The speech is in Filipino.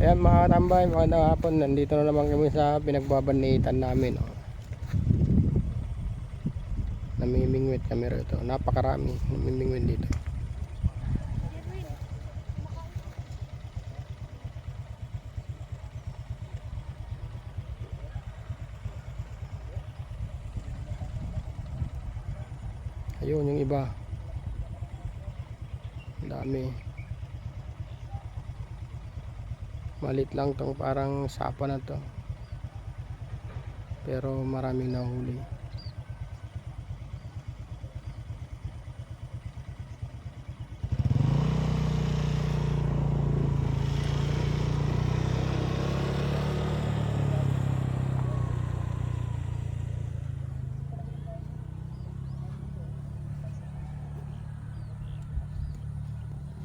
Ayan mga tambay, magandang hapon. Nandito na naman kami sa pinagbabanitan namin. Oh. Namimingwit kami rito. Napakarami namimingwit dito. Ayun yung iba. Ang dami. Malit lang tong parang sapa na to. Pero maraming nahuli.